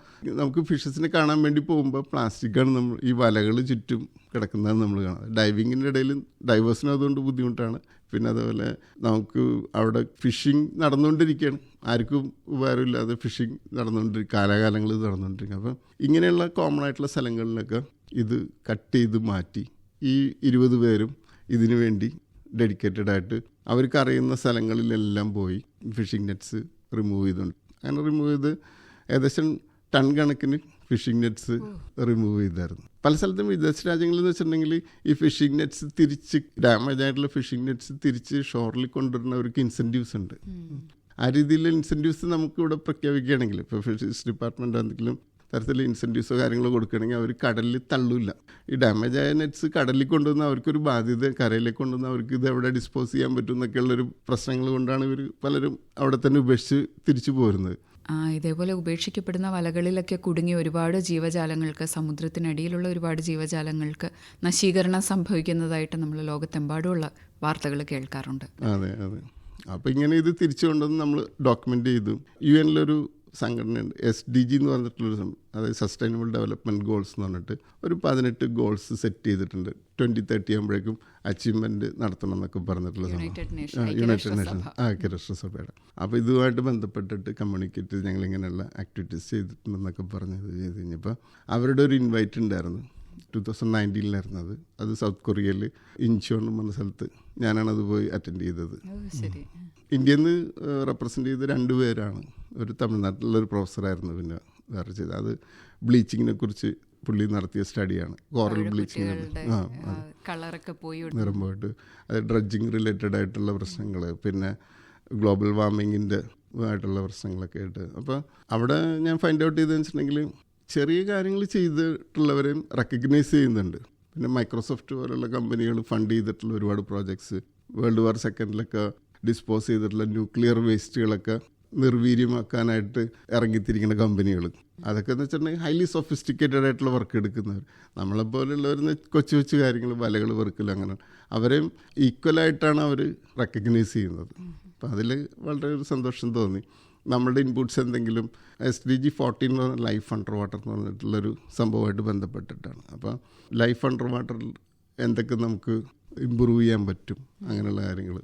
നമുക്ക് ഫിഷസിനെ കാണാൻ വേണ്ടി പോകുമ്പോൾ പ്ലാസ്റ്റിക്കാണ് നമ്മൾ ഈ വലകൾ ചുറ്റും കിടക്കുന്നതെന്ന് നമ്മൾ കാണാം. ഡൈവിങ്ങിന്റെ ഇടയിൽ ഡൈവേഴ്സിനും അതുകൊണ്ട് ബുദ്ധിമുട്ടാണ്. പിന്നെ അതുപോലെ നമുക്ക് അവിടെ ഫിഷിംഗ് നടന്നുകൊണ്ടിരിക്കുകയാണ്. ആർക്കും ഉപകാരമില്ലാതെ ഫിഷിംഗ് നടന്നുകൊണ്ടിരിക്കും കാലാകാലങ്ങൾ ഇത് നടന്നുകൊണ്ടിരിക്കും അപ്പം ഇങ്ങനെയുള്ള കോമൺ ആയിട്ടുള്ള സ്ഥലങ്ങളിലൊക്കെ ഇത് കട്ട് ചെയ്ത് മാറ്റി ഈ ഇരുപത് പേരും ഇതിനു വേണ്ടി ഡെഡിക്കേറ്റഡ് ആയിട്ട് അവർക്കറിയുന്ന സ്ഥലങ്ങളിലെല്ലാം പോയി ഫിഷിംഗ് നെറ്റ്സ് റിമൂവ് ചെയ്തുകൊണ്ട്. അങ്ങനെ റിമൂവ് ചെയ്ത് ഏകദേശം ടൺ കണക്കിന് ഫിഷിംഗ് നെറ്റ്സ് റിമൂവ് ചെയ്തായിരുന്നു. പല സ്ഥലത്തും വിദേശ രാജ്യങ്ങളിൽ എന്ന് വെച്ചിട്ടുണ്ടെങ്കിൽ ഈ ഫിഷിംഗ് നെറ്റ്സ് തിരിച്ച് ഡാമേജ് ആയിട്ടുള്ള ഫിഷിംഗ് നെറ്റ്സ് തിരിച്ച് ഷോറിൽ കൊണ്ടുവരുന്നവർക്ക് ഇൻസെന്റീവ്സ് ഉണ്ട്. ആ രീതിയിൽ ഇൻസെന്റീവ്സ് നമുക്ക് ഇവിടെ പ്രഖ്യാപിക്കുകയാണെങ്കിൽ ഇപ്പോൾ ഫിഷറീസ് ഡിപ്പാർട്ട്മെന്റ് എന്തെങ്കിലും തരത്തിൽ ഇൻസെന്റീവ്സോ കാര്യങ്ങളോ കൊടുക്കുകയാണെങ്കിൽ അവർ കടലിൽ തള്ളൂല്ല. ഈ ഡാമേജ് ആയ നെറ്റ്സ് കടലിൽ കൊണ്ടുവന്ന് അവർക്കൊരു ബാധ്യത കരയിലേക്ക് കൊണ്ടുവന്ന് അവർക്ക് ഇത് എവിടെ ഡിസ്പോസ് ചെയ്യാൻ പറ്റും എന്നൊക്കെയുള്ളൊരു പ്രശ്നങ്ങൾ കൊണ്ടാണ് ഇവർ പലരും അവിടെ തന്നെ ഉപേക്ഷിച്ച് തിരിച്ചു പോരുന്നത്. ഇതേപോലെ ഉപേക്ഷിക്കപ്പെടുന്ന വലകളിലൊക്കെ കുടുങ്ങി ഒരുപാട് ജീവജാലങ്ങൾക്ക് സമുദ്രത്തിനടിയിലുള്ള ഒരുപാട് ജീവജാലങ്ങൾക്ക് നശീകരണം സംഭവിക്കുന്നതായിട്ട് നമ്മൾ ലോകത്തെമ്പാടുമുള്ള വാർത്തകൾ കേൾക്കാറുണ്ട്. അതെ അതെ. അപ്പോൾ ഇങ്ങനെ ഇത് തിരിച്ചു കൊണ്ടുവന്ന് നമ്മൾ ഡോക്യുമെന്റ് ചെയ്തു. യു എനിലൊരു സംഘടനയുണ്ട്. എസ് ഡി ജി എന്ന് പറഞ്ഞിട്ടുള്ളൊരു സംഭവം അതായത് സസ്റ്റൈനബിൾ ഡെവലപ്മെന്റ് ഗോൾസ് എന്ന് പറഞ്ഞിട്ട് ഒരു പതിനെട്ട് ഗോൾസ് സെറ്റ് ചെയ്തിട്ടുണ്ട്. ട്വന്റി തേർട്ടി ആകുമ്പോഴേക്കും അച്ചീവ്മെന്റ് നടത്തണം എന്നൊക്കെ പറഞ്ഞിട്ടുള്ള യുണൈറ്റഡ് സംഭവം യുണൈറ്റഡ് നേഷൻസ് ഐക്യരാഷ്ട്രസഭയുടെ അപ്പോൾ ഇതുമായിട്ട് ബന്ധപ്പെട്ടിട്ട് കമ്മ്യൂണിക്കേറ്റ് ഞങ്ങൾ ഇങ്ങനെയുള്ള ആക്ടിവിറ്റീസ് ചെയ്തിട്ടുണ്ടെന്നൊക്കെ പറഞ്ഞ് ചെയ്ത് കഴിഞ്ഞപ്പോൾ അവരുടെ ഒരു ഇൻവൈറ്റ് ഉണ്ടായിരുന്നു. ടു തൗസൻഡ് നയന്റീനിലായിരുന്നു അത്. അത് സൗത്ത് കൊറിയയിൽ ഇൻചോൺ എന്ന സ്ഥലത്ത് ഞാനാണത് പോയി അറ്റൻഡ് ചെയ്തത്. ഇന്ത്യയിൽ നിന്ന് റെപ്രസെന്റ് ചെയ്ത രണ്ട് പേരാണ്. ഒരു തമിഴ്നാട്ടിലുള്ളൊരു പ്രൊഫസറായിരുന്നു പിന്നെ വേറെ ചെയ്തത് അത് ബ്ലീച്ചിങ്ങിനെ കുറിച്ച് പുള്ളി നടത്തിയ സ്റ്റഡിയാണ്. കോറൽ ബ്ലീച്ചിങ് ആ കളറൊക്കെ പോയി നിറം പോയിട്ട് അത് ഡ്രഡ്ജിങ് റിലേറ്റഡ് ആയിട്ടുള്ള പ്രശ്നങ്ങൾ പിന്നെ ഗ്ലോബൽ വാർമിങ്ങിന്റെ ആയിട്ടുള്ള പ്രശ്നങ്ങളൊക്കെ ആയിട്ട്. അപ്പോൾ അവിടെ ഞാൻ ഫൈൻഡ് ഔട്ട് ചെയ്തതെന്ന് വെച്ചിട്ടുണ്ടെങ്കിൽ ചെറിയ കാര്യങ്ങൾ ചെയ്തിട്ടുള്ളവരെയും റെക്കഗ്നൈസ് ചെയ്യുന്നുണ്ട്. പിന്നെ മൈക്രോസോഫ്റ്റ് പോലുള്ള കമ്പനികൾ ഫണ്ട് ചെയ്തിട്ടുള്ള ഒരുപാട് പ്രോജക്ട്സ് വേൾഡ് വാർ സെക്കൻഡിലൊക്കെ ഡിസ്പോസ് ചെയ്തിട്ടുള്ള ന്യൂക്ലിയർ വേസ്റ്റുകളൊക്കെ നിർവീര്യമാക്കാനായിട്ട് ഇറങ്ങിത്തിരിക്കുന്ന കമ്പനികൾ അതൊക്കെ എന്ന് വെച്ചിട്ടുണ്ടെങ്കിൽ ഹൈലി സൊഫിസ്റ്റിക്കേറ്റഡ് ആയിട്ടുള്ള വർക്ക് എടുക്കുന്നവർ നമ്മളെ നമ്മളെപ്പോലുള്ളവർ കൊച്ചു കൊച്ചു കാര്യങ്ങൾ വലകൾ വെറുക്കൽ അങ്ങനെ. അവരെയും ഈക്വലായിട്ടാണ് അവർ റെക്കഗ്നൈസ് ചെയ്യുന്നത്. അപ്പം അതിൽ വളരെ ഒരു സന്തോഷം തോന്നി. നമ്മുടെ ഇൻപുട്സ് എന്തെങ്കിലും എസ് ഡി ജി ഫോർട്ടീൻ എന്ന് പറഞ്ഞ ലൈഫ് അണ്ടർ വാട്ടർ എന്ന് പറഞ്ഞിട്ടുള്ളൊരു സംഭവമായിട്ട് ബന്ധപ്പെട്ടിട്ടാണ്. അപ്പോൾ ലൈഫ് അണ്ടർ വാട്ടറിൽ എന്തൊക്കെ നമുക്ക് ഇമ്പ്രൂവ് ചെയ്യാൻ പറ്റും അങ്ങനെയുള്ള കാര്യങ്ങൾ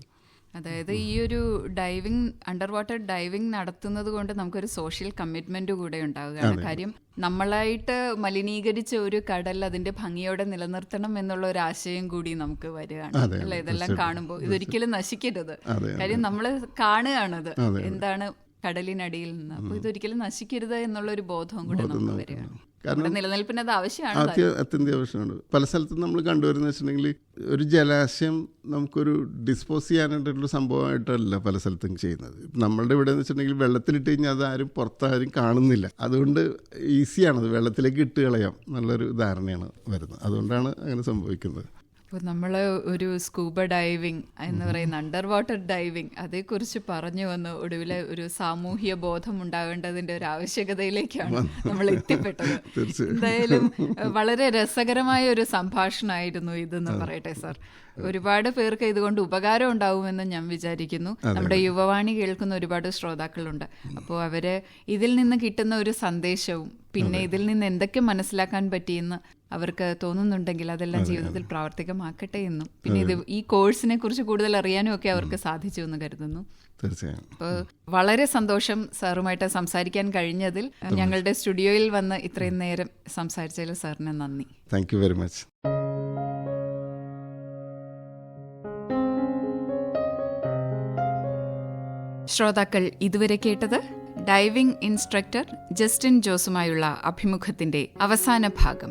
അതായത് ഈ ഒരു ഡൈവിംഗ് അണ്ടർ വാട്ടർ ഡൈവിംഗ് നടത്തുന്നത് കൊണ്ട് നമുക്കൊരു സോഷ്യൽ കമ്മിറ്റ്മെന്റ് കൂടെ ഉണ്ടാവുകയാണ് കാര്യം നമ്മളായിട്ട് മലിനീകരിച്ച ഒരു കടൽ അതിന്റെ ഭംഗിയോടെ നിലനിർത്തണം എന്നുള്ള ഒരു ആശയം കൂടി നമുക്ക് വരികയാണ്. അല്ലെ? ഇതെല്ലാം കാണുമ്പോൾ ഇതൊരിക്കലും നശിക്കരുത്. കാര്യം നമ്മൾ കാണുകയാണത്. എന്താണ് കടലിനടിയിൽ നിന്ന്. അപ്പൊ ഇതൊരിക്കലും നശിക്കരുത് എന്നുള്ള ഒരു ബോധവും കൂടെ നമുക്ക് വരികയാണ്. കാരണം നിലനിൽപ്പിന് അത് ആവശ്യമാണ് അത്യന്താവശ്യമാണ് പല സ്ഥലത്തും നമ്മൾ കണ്ടുവരുന്ന വെച്ചിട്ടുണ്ടെങ്കിൽ ഒരു ജലാശയം നമുക്കൊരു ഡിസ്പോസ് ചെയ്യാനായിട്ടുള്ള സംഭവമായിട്ടല്ല പല സ്ഥലത്തും ചെയ്യുന്നത്. നമ്മളുടെ ഇവിടെ എന്ന് വെച്ചിട്ടുണ്ടെങ്കിൽ വെള്ളത്തിലിട്ട് കഴിഞ്ഞാൽ അത് ആരും പുറത്താരും കാണുന്നില്ല. അതുകൊണ്ട് ഈസിയാണത് വെള്ളത്തിലേക്ക് ഇട്ട് കളയാം. നല്ലൊരു ധാരണയാണ് വരുന്നത്. അതുകൊണ്ടാണ് അങ്ങനെ സംഭവിക്കുന്നത്. അപ്പോൾ നമ്മൾ ഒരു സ്കൂബ ഡൈവിംഗ് എന്ന് പറയുന്ന അണ്ടർ വാട്ടർ ഡൈവിംഗ് അതേക്കുറിച്ച് പറഞ്ഞു വന്ന്. ഒടുവിലെ ഒരു സാമൂഹ്യ ബോധം ഉണ്ടാകേണ്ടതിന്റെ ഒരു ആവശ്യകതയിലേക്കാണ് നമ്മൾ എത്തിപ്പെട്ടത്. എന്തായാലും വളരെ രസകരമായ ഒരു സംഭാഷണമായിരുന്നു ഇതെന്ന് പറയട്ടെ സർ. ഒരുപാട് പേർക്ക് ഇതുകൊണ്ട് ഉപകാരം ഉണ്ടാവുമെന്ന് ഞാൻ വിചാരിക്കുന്നു. നമ്മുടെ യുവവാണി കേൾക്കുന്ന ഒരുപാട് ശ്രോതാക്കളുണ്ട്. അപ്പോൾ അവർ ഇതിൽ നിന്ന് കിട്ടുന്ന ഒരു സന്ദേശവും പിന്നെ ഇതിൽ നിന്ന് എന്തൊക്കെ മനസ്സിലാക്കാൻ പറ്റിയെന്ന് അവർക്ക് തോന്നുന്നുണ്ടെങ്കിൽ അതെല്ലാം ജീവിതത്തിൽ പ്രാവർത്തികമാക്കട്ടെ എന്നും. പിന്നെ ഇത് ഈ കോഴ്സിനെ കുറിച്ച് കൂടുതൽ അറിയാനും ഒക്കെ അവർക്ക് സാധിച്ചു എന്ന് കരുതുന്നു. തീർച്ചയായും. അപ്പോൾ വളരെ സന്തോഷം സാറുമായിട്ട് സംസാരിക്കാൻ കഴിഞ്ഞതിൽ. ഞങ്ങളുടെ സ്റ്റുഡിയോയിൽ വന്ന് ഇത്രയും നേരം സംസാരിച്ചതിൽ സാറിന് നന്ദി. താങ്ക് യു വെരി മച്ച് ശ്രോതാക്കൾ ഇതുവരെ കേട്ടത് ഡൈവിംഗ് ഇൻസ്ട്രക്ടർ ജസ്റ്റിൻ ജോസുമായുള്ള അഭിമുഖത്തിന്റെ അവസാന ഭാഗം.